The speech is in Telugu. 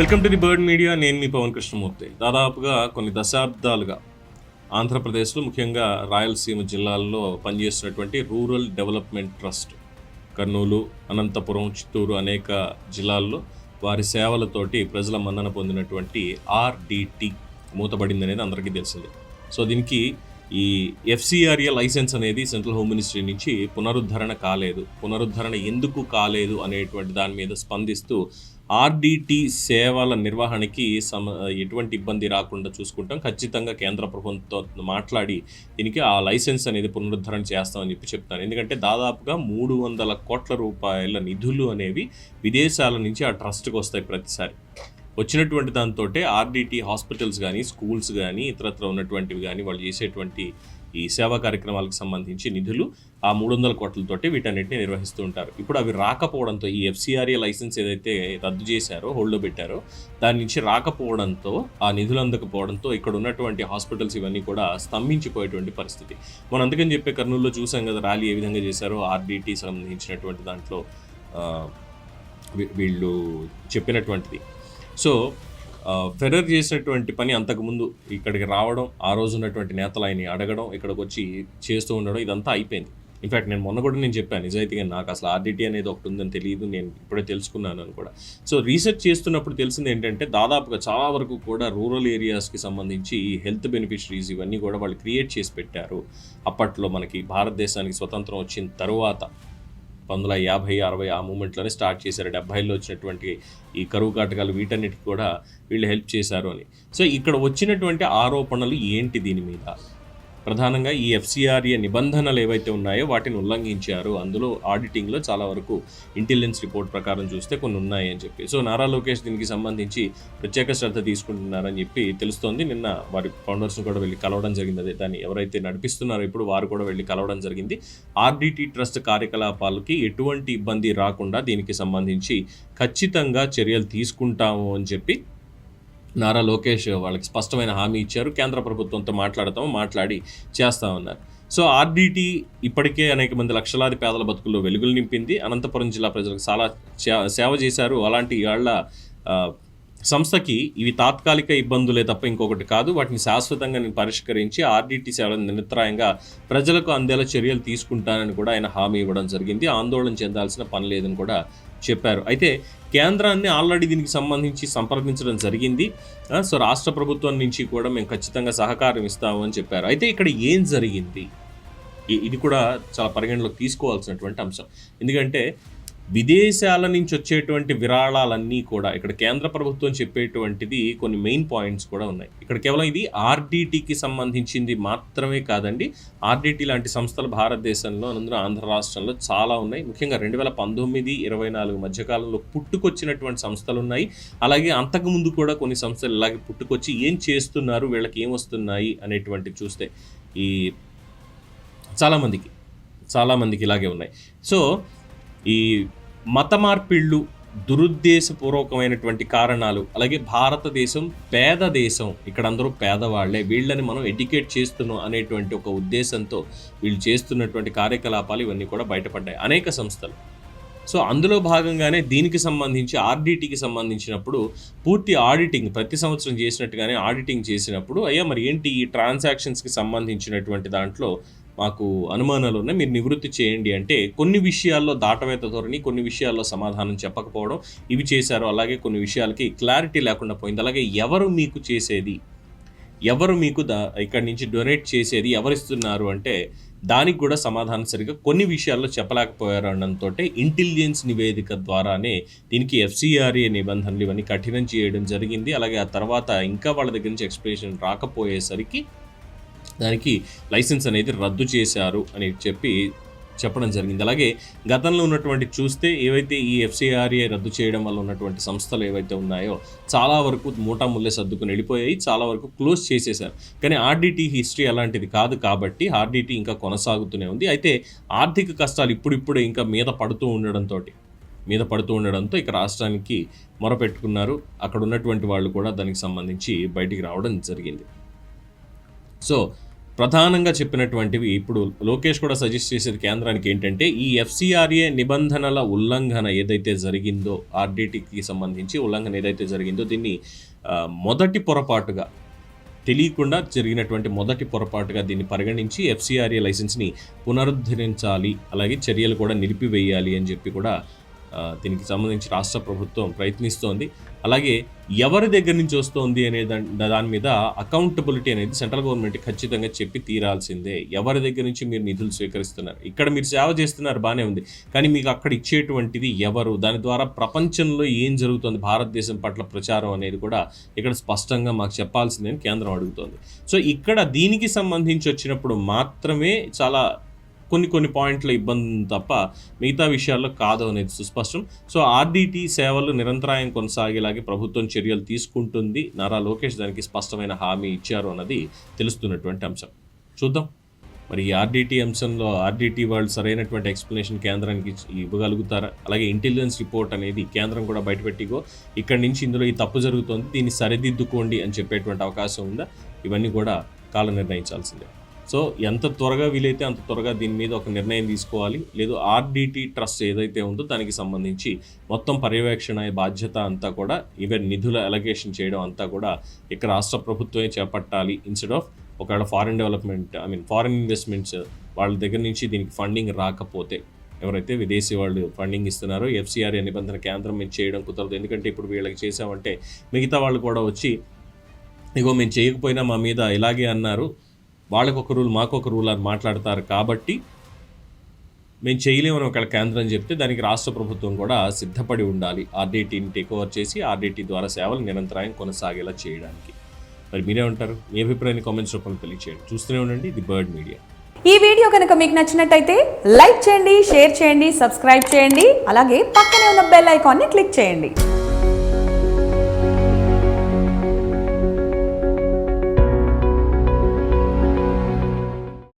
Welcome to the bird media. నేను మీ పవన్ కృష్ణమూర్తి. దాదాపుగా కొన్ని దశాబ్దాలుగా ఆంధ్రప్రదేశ్లో ముఖ్యంగా రాయలసీమ జిల్లాల్లో పనిచేస్తున్నటువంటి rural development trust Kurnool Anantapur Chittoor అనేక జిల్లాల్లో వారి సేవలతోటి ప్రజల మన్నన పొందినటువంటి ఆర్డిటి మూతబడింది అనేది అందరికీ తెలిసిందే. సో దీనికి ఈ ఎఫ్సిఆర్ఏ లైసెన్స్ అనేది సెంట్రల్ హోమ్ మినిస్ట్రీ నుంచి పునరుద్ధరణ కాలేదు. పునరుద్ధరణ ఎందుకు కాలేదు అనేటువంటి దాని మీద స్పందిస్తూ ఆర్డిటి సేవల నిర్వహణకి సమ ఎటువంటి ఇబ్బంది రాకుండా చూసుకుంటాం. ఖచ్చితంగా కేంద్ర ప్రభుత్వంతో మాట్లాడి దీనికి ఆ లైసెన్స్ అనేది పునరుద్ధరణ చేస్తామని చెప్పి చెప్తాను ఎందుకంటే దాదాపుగా మూడు వందల కోట్ల రూపాయల నిధులు అనేవి విదేశాల నుంచి ఆ ట్రస్ట్కి వస్తాయి ప్రతిసారి. వచ్చినటువంటి దాంతో ఆర్డిటి హాస్పిటల్స్ కానీ స్కూల్స్ కానీ ఇతరత్ర ఉన్నటువంటివి కానీ వాళ్ళు చేసేటువంటి ఈ సేవా కార్యక్రమాలకు సంబంధించి నిధులు ఆ మూడు వందల కోట్లతోటి వీటన్నిటిని నిర్వహిస్తూ ఉంటారు. ఇప్పుడు అవి రాకపోవడంతో ఈ ఎఫ్సిఆర్ఏ లైసెన్స్ ఏదైతే రద్దు చేశారో హోల్డ్లో పెట్టారో దాని నుంచి రాకపోవడంతో ఆ నిధులు అందకపోవడంతో ఇక్కడ ఉన్నటువంటి హాస్పిటల్స్ ఇవన్నీ కూడా స్తంభించిపోయేటువంటి పరిస్థితి. మనం అందుకని చెప్పే కర్నూలులో చూసాం కదా ర్యాలీ ఏ విధంగా చేశారో ఆర్డిటి సంబంధించినటువంటి దాంట్లో వీళ్ళు చెప్పినటువంటిది. సో ఫెడర్ చేసినటువంటి పని అంతకుముందు ఇక్కడికి రావడం ఆ రోజు ఉన్నటువంటి నేతలు ఆయన్ని అడగడం ఇక్కడికి వచ్చి చేస్తూ ఉండడం ఇదంతా అయిపోయింది. ఇన్ఫాక్ట్ నేను మొన్న కూడా నేను చెప్పాను నిజాయితీగా నాకు అసలు ఆర్డిటీ అనేది ఒకటి ఉందని తెలియదు నేను ఇప్పుడే తెలుసుకున్నాను అని కూడా. సో రీసెర్చ్ చేస్తున్నప్పుడు తెలిసింది ఏంటంటే దాదాపుగా చాలా వరకు కూడా రూరల్ ఏరియాస్కి సంబంధించి ఈ హెల్త్ బెనిఫిషరీస్ ఇవన్నీ కూడా వాళ్ళు క్రియేట్ చేసి పెట్టారు. అప్పట్లో మనకి భారతదేశానికి స్వతంత్రం వచ్చిన తరువాత పంతొమ్మిది వందల యాభై అరవై ఆ మూమెంట్లోనే స్టార్ట్ చేశారు. డెబ్బైలో వచ్చినటువంటి ఈ కరువు కాటకాలు వీటన్నిటికి కూడా వీళ్ళు హెల్ప్ చేశారు అని. సో ఇక్కడ వచ్చినటువంటి ఆరోపణలు ఏంటి దీని మీద? ప్రధానంగా ఈ ఎఫ్సిఆర్ఏ నిబంధనలు ఏవైతే ఉన్నాయో వాటిని ఉల్లంఘించారు. అందులో ఆడిటింగ్లో చాలా వరకు ఇంటెలిజెన్స్ రిపోర్ట్ ప్రకారం చూస్తే కొన్ని ఉన్నాయి అని చెప్పి. సో నారా లోకేష్ దీనికి సంబంధించి ప్రత్యేక శ్రద్ధ తీసుకుంటున్నారని చెప్పి తెలుస్తోంది. నిన్న వారి ఫౌండర్స్ని కూడా వెళ్ళి కలవడం జరిగింది. అదే దాన్ని ఎవరైతే నడిపిస్తున్నారో ఇప్పుడు వారు కూడా వెళ్ళి కలవడం జరిగింది. ఆర్డిటి ట్రస్ట్ కార్యకలాపాలకి ఎటువంటి ఇబ్బంది రాకుండా దీనికి సంబంధించి ఖచ్చితంగా చర్యలు తీసుకుంటాము అని చెప్పి నారా లోకేష్ వాళ్ళకి స్పష్టమైన హామీ ఇచ్చారు. కేంద్ర ప్రభుత్వంతో మాట్లాడతాము మాట్లాడి చేస్తామన్నారు సో ఆర్డిటి ఇప్పటికే అనేక మంది లక్షలాది పేదల బతుకుల్లో వెలుగులు నింపింది. అనంతపురం జిల్లా ప్రజలకు చాలా సేవ చేశారు. అలాంటి వాళ్ళ సంస్థకి ఇవి తాత్కాలిక ఇబ్బందులే తప్ప ఇంకొకటి కాదు. వాటిని శాశ్వతంగా నేను పరిష్కరించి ఆర్డిటి సేవలను నిరంతరాయంగా ప్రజలకు అందేలా చర్యలు తీసుకుంటానని కూడా ఆయన హామీ ఇవ్వడం జరిగింది. ఆందోళన చెందాల్సిన పని లేదని కూడా చెప్పారు. అయితే కేంద్రాన్ని ఆల్రెడీ దీనికి సంబంధించి సంప్రదించడం జరిగింది. సో రాష్ట్ర ప్రభుత్వం నుంచి కూడా మేము ఖచ్చితంగా సహకారం ఇస్తాము అని చెప్పారు. అయితే ఇక్కడ ఏం జరిగింది? ఇది కూడా చాలా పరిగణలోకి తీసుకోవాల్సినటువంటి అంశం. ఎందుకంటే విదేశాల నుంచి వచ్చేటువంటి విరాళాలన్నీ కూడా ఇక్కడ కేంద్ర ప్రభుత్వం చెప్పేటువంటిది కొన్ని మెయిన్ పాయింట్స్ కూడా ఉన్నాయి. ఇక్కడ కేవలం ఇది ఆర్డిటికి సంబంధించింది మాత్రమే కాదండి. ఆర్డిటి లాంటి సంస్థలు భారతదేశంలో అందులో ఆంధ్ర రాష్ట్రంలో చాలా ఉన్నాయి. ముఖ్యంగా రెండు వేల పంతొమ్మిది ఇరవై నాలుగు మధ్యకాలంలో పుట్టుకొచ్చినటువంటి సంస్థలు ఉన్నాయి. అలాగే అంతకుముందు కూడా కొన్ని సంస్థలు ఇలాగే పుట్టుకొచ్చి ఏం చేస్తున్నారు వీళ్ళకి ఏం వస్తున్నాయి అనేటువంటి చూస్తే ఈ చాలామందికి చాలామందికి ఇలాగే ఉన్నాయి. సో ఈ మత మార్పిళ్ళు దురుద్దేశపూర్వకమైనటువంటి కారణాలు అలాగే భారతదేశం పేద దేశం ఇక్కడ అందరూ పేదవాళ్ళే వీళ్ళని మనం ఎడ్యుకేట్ చేస్తున్నాం అనేటువంటి ఒక ఉద్దేశంతో వీళ్ళు చేస్తున్నటువంటి కార్యకలాపాలు ఇవన్నీ కూడా బయటపడ్డాయి అనేక సంస్థలు. సో అందులో భాగంగానే దీనికి సంబంధించి ఆర్డిటికి సంబంధించినప్పుడు పూర్తి ఆడిటింగ్ ప్రతి సంవత్సరం చేసినట్టుగానే ఆడిటింగ్ చేసినప్పుడు అయ్యా మరి ఏంటి ఈ ట్రాన్సాక్షన్స్కి సంబంధించినటువంటి దాంట్లో మాకు అనుమానాలు ఉన్నాయి. మీరు నివృత్తి చేయండి అంటే కొన్ని విషయాల్లో దాటవేత ధోరణి కొన్ని విషయాల్లో సమాధానం చెప్పకపోవడం ఇవి చేశారు. అలాగే కొన్ని విషయాలకి క్లారిటీ లేకుండా పోయింది. అలాగే ఎవరు మీకు చేసేది? ఎవరు మీకు దా ఇక్కడి నుంచి డొనేట్ చేసేది? ఎవరిస్తున్నారు అంటే దానికి కూడా సమాధానం సరిగ్గా కొన్ని విషయాల్లో చెప్పలేకపోయారు అనడంతో ఇంటెలిజెన్స్ నివేదిక ద్వారానే దీనికి ఎఫ్సిఆర్ఏ నిబంధనలు ఇవన్నీ కఠినం చేయడం జరిగింది. అలాగే ఆ తర్వాత ఇంకా వాళ్ళ దగ్గర నుంచి ఎక్స్ప్లెనేషన్ రాకపోయేసరికి దానికి లైసెన్స్ అనేది రద్దు చేశారు అని చెప్పి చెప్పడం జరిగింది. అలాగే గతంలో ఉన్నటువంటి చూస్తే ఏవైతే ఈ ఎఫ్సిఆర్ఏ రద్దు చేయడం వల్ల ఉన్నటువంటి సంస్థలు ఏవైతే ఉన్నాయో చాలా వరకు మూటా ముల్లే సర్దుకుని వెళ్ళిపోయాయి చాలా వరకు క్లోజ్ చేసేశారు. కానీ ఆర్డిటి హిస్టరీ అలాంటిది కాదు కాబట్టి ఆర్డిటి ఇంకా కొనసాగుతూనే ఉంది. అయితే ఆర్థిక కష్టాలు ఇప్పుడిప్పుడే ఇంకా మీద పడుతూ ఉండడంతో మీద పడుతూ ఉండడంతో ఇక రాష్ట్రానికి మొరపెట్టుకున్నారు. అక్కడ ఉన్నటువంటి వాళ్ళు కూడా దానికి సంబంధించి బయటికి రావడం జరిగింది. సో ప్రధానంగా చెప్పినటువంటివి ఇప్పుడు లోకేష్ కూడా సజెస్ట్ చేసేది కేంద్రానికి ఏంటంటే ఈ ఎఫ్సిఆర్ఏ నిబంధనల ఉల్లంఘన ఏదైతే జరిగిందో ఆర్డిటికి సంబంధించి ఉల్లంఘన ఏదైతే జరిగిందో దీన్ని మొదటి పొరపాటుగా తెలియకుండా జరిగినటువంటి మొదటి పొరపాటుగా దీన్ని పరిగణించి ఎఫ్సిఆర్ఏ లైసెన్స్ని పునరుద్ధరించాలి అలాగే చర్యలు కూడా నిలిపివేయాలి అని చెప్పి కూడా దీనికి సంబంధించి రాష్ట్ర ప్రభుత్వం ప్రయత్నిస్తోంది. అలాగే ఎవరి దగ్గర నుంచి వస్తోంది అనే దాని దాని మీద అకౌంటబిలిటీ అనేది సెంట్రల్ గవర్నమెంట్ ఖచ్చితంగా చెప్పి తీరాల్సిందే. ఎవరి దగ్గర నుంచి మీరు నిధులు స్వీకరిస్తున్నారు? ఇక్కడ మీరు సేవ చేస్తున్నారు బాగానే ఉంది. కానీ మీకు అక్కడ ఇచ్చేటువంటిది ఎవరు? దాని ద్వారా ప్రపంచంలో ఏం జరుగుతుంది? భారతదేశం పట్ల ప్రచారం అనేది కూడా ఇక్కడ స్పష్టంగా మాకు చెప్పాల్సిందని కేంద్రం అడుగుతోంది. సో ఇక్కడ దీనికి సంబంధించి వచ్చినప్పుడు మాత్రమే చాలా కొన్ని కొన్ని పాయింట్ల ఇబ్బంది తప్ప మిగతా విషయాల్లో కాదు అనేది సుస్పష్టం. సో ఆర్డీటీ సేవలు నిరంతరాయం కొనసాగేలాగే ప్రభుత్వం చర్యలు తీసుకుంటుంది. నారా లోకేష్ దానికి స్పష్టమైన హామీ ఇచ్చారు అన్నది తెలుస్తున్నటువంటి అంశం. చూద్దాం. మరి ఈ ఆర్డీటీ అంశంలో ఆర్డీటీ వాళ్ళు సరైనటువంటి ఎక్స్ప్లెనేషన్ కేంద్రానికి ఇవ్వగలుగుతారా? అలాగే ఇంటెలిజెన్స్ రిపోర్ట్ అనేది కేంద్రం కూడా బయటపెట్టిగో ఇక్కడి నుంచి ఇందులో ఈ తప్పు జరుగుతోంది దీన్ని సరిదిద్దుకోండి అని చెప్పేటువంటి అవకాశం ఉందా? ఇవన్నీ కూడా కాలం నిర్ణయించాల్సిందే సో ఎంత త్వరగా వీలైతే అంత త్వరగా దీని మీద ఒక నిర్ణయం తీసుకోవాలి. లేదు ఆర్డిటి ట్రస్ట్ ఏదైతే ఉందో దానికి సంబంధించి మొత్తం పర్యవేక్షణ బాధ్యత అంతా కూడా ఈవెన్ నిధుల అలొకేషన్ చేయడం అంతా కూడా ఇక్కడ రాష్ట్ర ప్రభుత్వమే చేపట్టాలి. ఇన్స్టెడ్ ఆఫ్ ఒకవేళ foreign development I mean foreign investments వాళ్ళ దగ్గర నుంచి దీనికి ఫండింగ్ రాకపోతే ఎవరైతే విదేశీ వాళ్ళు ఫండింగ్ ఇస్తున్నారో ఎఫ్సిఆర్ఏ నిబంధన కేంద్రం మేము చేయడం కుదరదు. ఎందుకంటే ఇప్పుడు వీళ్ళకి చేసామంటే మిగతా వాళ్ళు కూడా వచ్చి ఇగో మేము చేయకపోయినా మా మీద ఇలాగే అన్నారు వాళ్ళకొక ఒక రూల్ మాకు ఒక రూల్ అని మాట్లాడతారు కాబట్టి మేము చేయలేమని ఒకవేళ కేంద్రం చెప్తే దానికి రాష్ట్ర ప్రభుత్వం కూడా సిద్ధపడి ఉండాలి. ఆర్డీటీని టేక్ ఓవర్ చేసి ఆర్డీటీ ద్వారా సేవలు నిరంతరాయం కొనసాగేలా చేయడానికి. మరి మీరే ఉంటారు మీ అభిప్రాయాన్ని కామెంట్స్ రూపంలో తెలియచేయండి. చూస్తూనే ఉండండి. The bird media. ఈ వీడియో కనుక మీకు నచ్చినట్టయితే లైక్ చేయండి షేర్ చేయండి సబ్స్క్రైబ్ చేయండి అలాగే పక్కనే ఉన్న బెల్ ఐకాన్ని క్లిక్ చేయండి.